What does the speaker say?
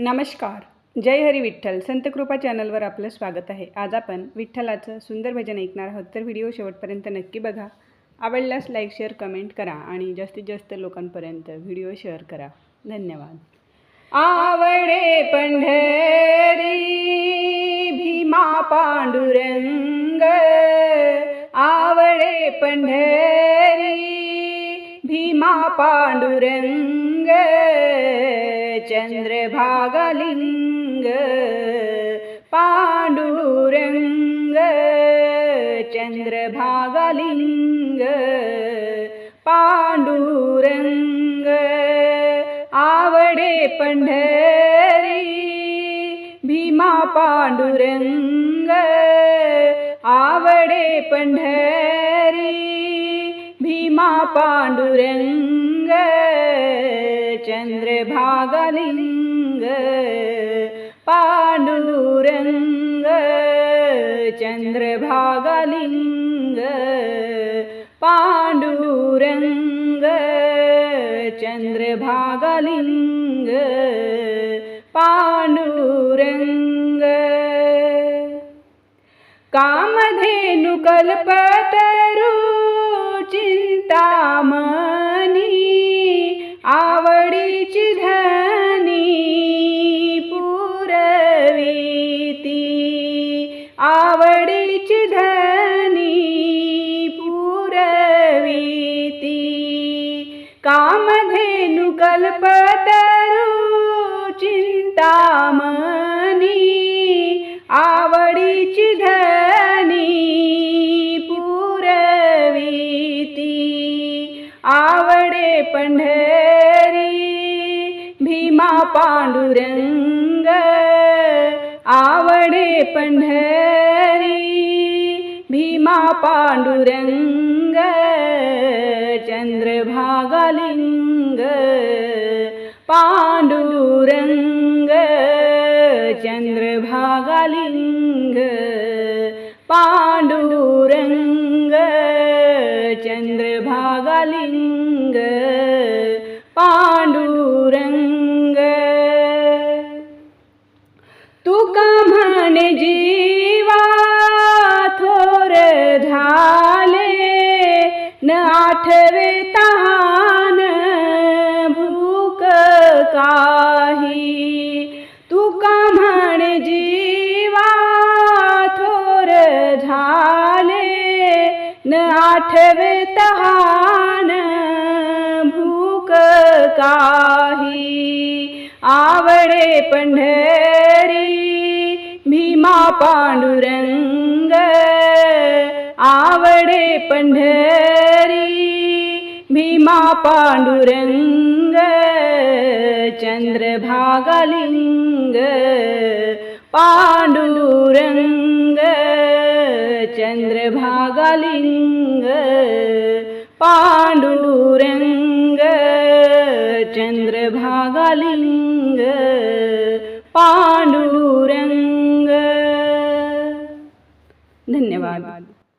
नमस्कार. जय हरी विठ्ठल. संत कृपा चॅनलवर आपलं स्वागत आहे. आज आपण विठ्ठलाचं सुंदर भजन ऐकणार आहोत. तर व्हिडिओ शेवटपर्यंत नक्की बघा. आवडल्यास लाईक शेअर कमेंट करा आणि जास्तीत जास्त लोकांपर्यंत व्हिडिओ शेअर करा. धन्यवाद. आवडे पंढरी भीमा पांडुरंग आवडे पंढरी भीमा पांडुरंग चंद्रभागालिंग पांडुरंग चंद्रभागालिंग पांडुरंग आवडे पंढरी भीमा पांडुरंग आवडे पंढरी भीमा पांडुरंग चन्द्रभागलिङ्ग पाण्डुरङ्ग चन्द्रभागलिङ्ग पाण्डुरङ्ग चन्द्रभागलिङ्ग पाण्डुरङ्ग। पाण्डूरङ्गेनुकल्प आवडीची धनी पुरविती. आवडीची धनी पुरविती. कामधेनु कल्पतरू चिंतामणी. आवडीची धनी पुरविती. आवडे पंढरी भीमा पांडुरंग आवडे पंढरी भीमा पांडुरंग चंद्रभागालिंग पांडुरंग चंद्रभागालिंग पांडुरंग जीवा थोर झाले न आठवे तहान भूक काही. तुका म्हण जीवा थोर झाले न आठवे तहान भूक काही. आवडे पंढरी मा पांडुरंग आवडे पंढरी भीमा पांडुरंग चंद्रभागालिंग पांडुरंग चंद्रभागालिंग पांडुरंग चंद्रभागालिंग।